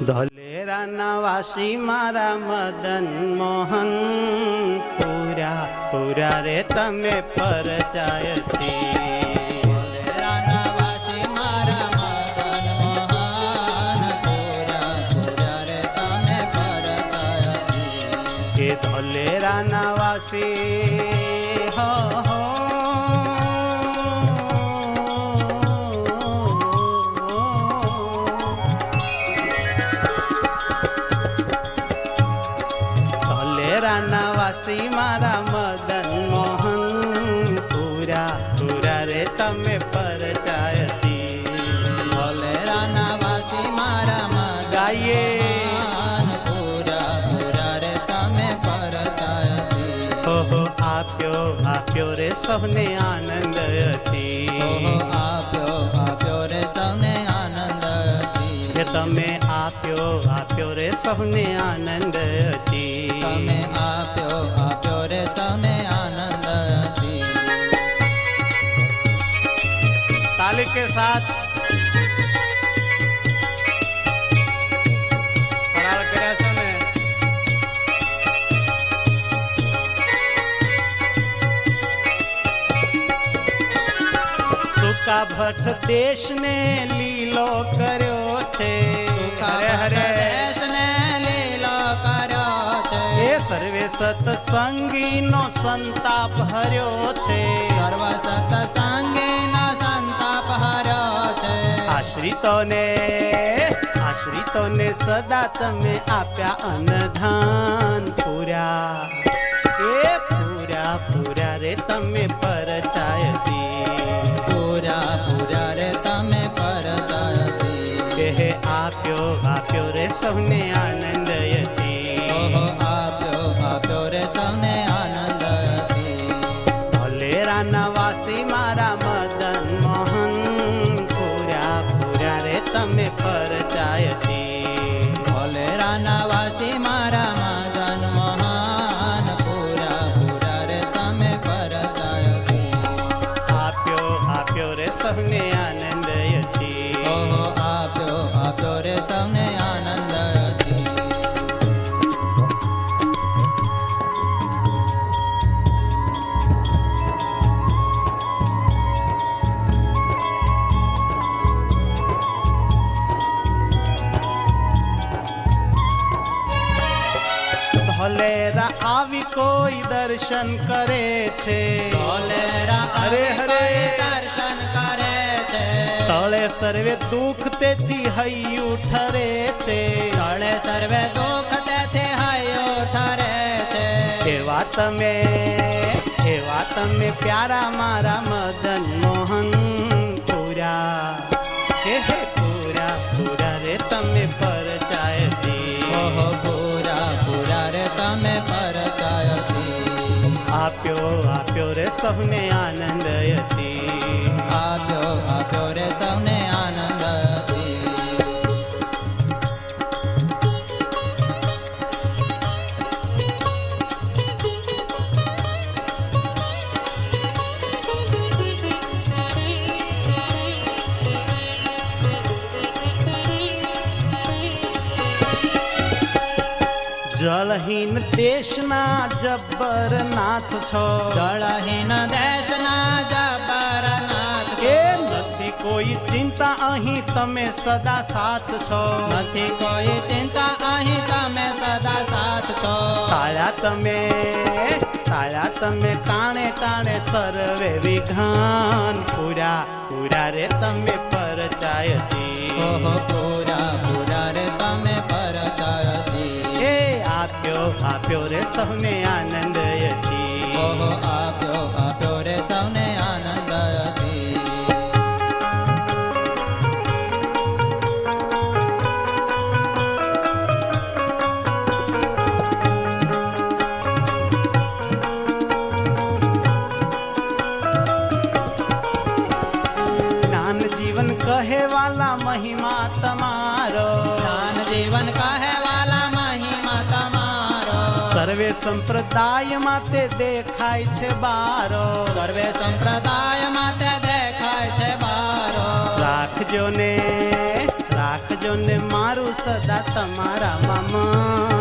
ધોલેરાના વાસી મારા મદન મોહન પૂરા પૂરા રે તમે પરચાયતી રાના વાસી મારા સૌને આનંદ હતી. આપ્યો આપ્યો રે સૌને આનંદ હતી. કે તમે આપ્યો આપ્યો રે સૌને આનંદ હતી. તમે આપ્યો આપ્યો રે સૌને આનંદ હતી. તાલી કે સાથ સુકા ભટ્ટ દેશને લીલો કર્યો છે હરે હરે દેશને લીલો કર્યો છે એ સર્વે સત્સંગીનો સંતાપ હર્યો છે સર્વ સત્સંગીનો સંતાપ હર્યો છે આશ્રિતોને આશ્રિતોને સદા તમે આપ્યા અનધાન આપ્યો આપ્યો રે સૌને આનંદ યતી કોઈ દર્શન કરે છે? હરે હરે. દર્શન કરે છે તળે સર્વે દુઃખ તેથી હૈયું ઠરે છે. તળે સર્વે દુઃખ તેથી હૈયું ઠરે છે. એવા તમે એવા તમે પ્યારા મારા મદન મોહન પૂરા. સૌને આનંદ જલહીન દેશના જબ્બર નાથ છો. જળહીન દેશના જબરનાથ એ નથી કોઈ ચિંતા અહીં તમે સદા સાથ છો. નથી કોઈ ચિંતા અહીં તમે સદા સાથ છો. તાળ્યા તમે તાળ્યા તમે ટાણે ટાણે સર્વે વિઘાન. પૂરા પૂરા રે તમે પરચાયતી. પૂરા પૂરા આપ્યો રે સૌને આનંદ યતી ઓહો આપ્યો આપ્યો રે સૌને આનંદ હતી જીવન કહેવાલા મહિમા તમારો. જ્ઞાન જીવન કહેવાલા સર્વે સંપ્રદાયમાં દેખાય છે બારો. સર્વે સંપ્રદાય માતે દેખાય છે બારો. રાખજો ને રાખજો ને મારું સદા તમારા મન